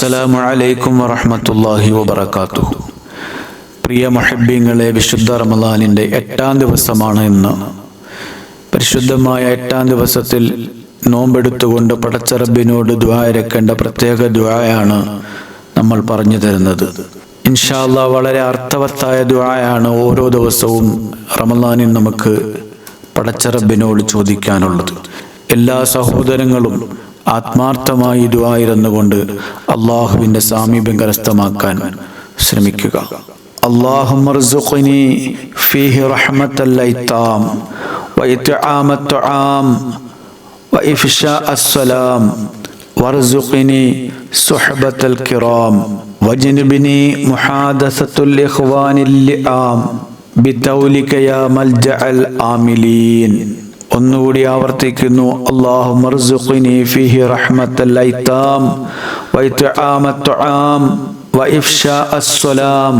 അസ്സലാമു അലൈക്കും വറഹമത്തല്ലാഹി വബറകാതുഹു. പ്രിയ മഹബിങ്ങളെ വിശുദ്ധ റമദാനിന്റെ എട്ടാം ദിവസമാണ് ഇന്ന്. പരിശുദ്ധമായ എട്ടാം ദിവസത്തിൽ നോമ്പെടുത്തുകൊണ്ട് പടച്ചറബിനോട് ദ്വാരക്കേണ്ട പ്രത്യേക ദ്വായാണ് നമ്മൾ പറഞ്ഞു തരുന്നത്. ഇൻഷാല്ല വളരെ അർത്ഥവത്തായ ദ്വായാണ് ഓരോ ദിവസവും റമദാനിൽ നമുക്ക് പടച്ചറബിനോട് ചോദിക്കാനുള്ളത്. എല്ലാ സഹോദരങ്ങളും ആത്മാർത്ഥമായി ദുവായിരുന്നുകൊണ്ട് അള്ളാഹുവിന്റെ സാമീപ്യം കരസ്ഥമാക്കാൻ ശ്രമിക്കുക. അള്ളാഹുമർസുഖിനി ഫീഹി റഹ്മത്തല്ലൈത്താം വൈത്ആമത്തുആം വഇഫ്ഷാ അസ്സലാം വർസുഖിനി സുഹബത്തൽ കിറാം വജ്നിബിനി മുഹാദസത്തുൽ ഇഖ്വാനിൽ ലിആം ബിതൗലിക യാ മൽജഅൽ ആമിലീൻ. ഒന്നുകൂടി ആവർത്തിക്കുന്നു അള്ളാഹു മർസുഖിനി ഫിഹി റഹ്മത്തൽ ഐതാം വൈത്ആമ തുആം وإفشاء السلام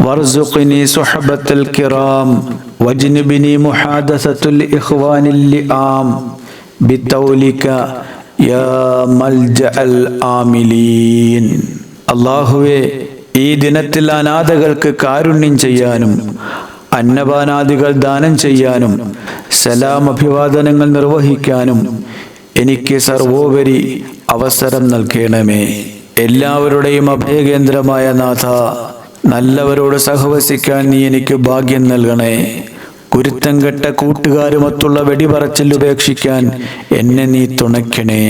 وارزقني صحبة الكرام واجنبني محادثة الإخوان اللئام بتولك يا ملجأ الآملين അള്ളാഹുവെ ഈ ദിനത്തിൽ അനാഥകൾക്ക് കാരുണ്യം ചെയ്യാനും അന്നപാനാദികൾ ദാനം ചെയ്യാനും സലാം അഭിവാദനങ്ങൾ നിർവഹിക്കാനും എനിക്ക് സർവോപരി അവസരം നൽകണമേ. എല്ലാവരുടെയും അഭയകേന്ദ്രമായ നാഥ നല്ലവരോട് സഹവസിക്കാൻ നീ എനിക്ക് ഭാഗ്യം നൽകണേ. കുരുത്തം കെട്ട കൂട്ടുകാരുമൊത്തുള്ള വെടിപറച്ചിൽ ഉപേക്ഷിക്കാൻ എന്നെ നീ തുണയ്ക്കണേ.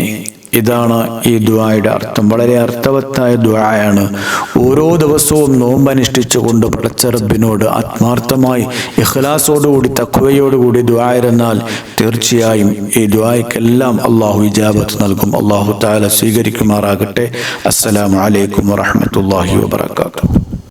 ഇതാണ് ഈ ദ്വായുടെ അർത്ഥം. വളരെ അർത്ഥവത്തായ ദ്വായാണ് ഓരോ ദിവസവും നോമ്പനുഷ്ഠിച്ചുകൊണ്ട് പടച്ചറബിനോട് ആത്മാർത്ഥമായി ഇഖ്ലാസോടുകൂടി തക്വയോടുകൂടി ദ്വായിരുന്നാൽ തീർച്ചയായും ഈ ദ്വായ്ക്കെല്ലാം അള്ളാഹു ഇജാബത്ത് നൽകും. അള്ളാഹു താല സ്വീകരിക്കുമാറാകട്ടെ. അസ്സലാമു അലൈക്കും വാത്തു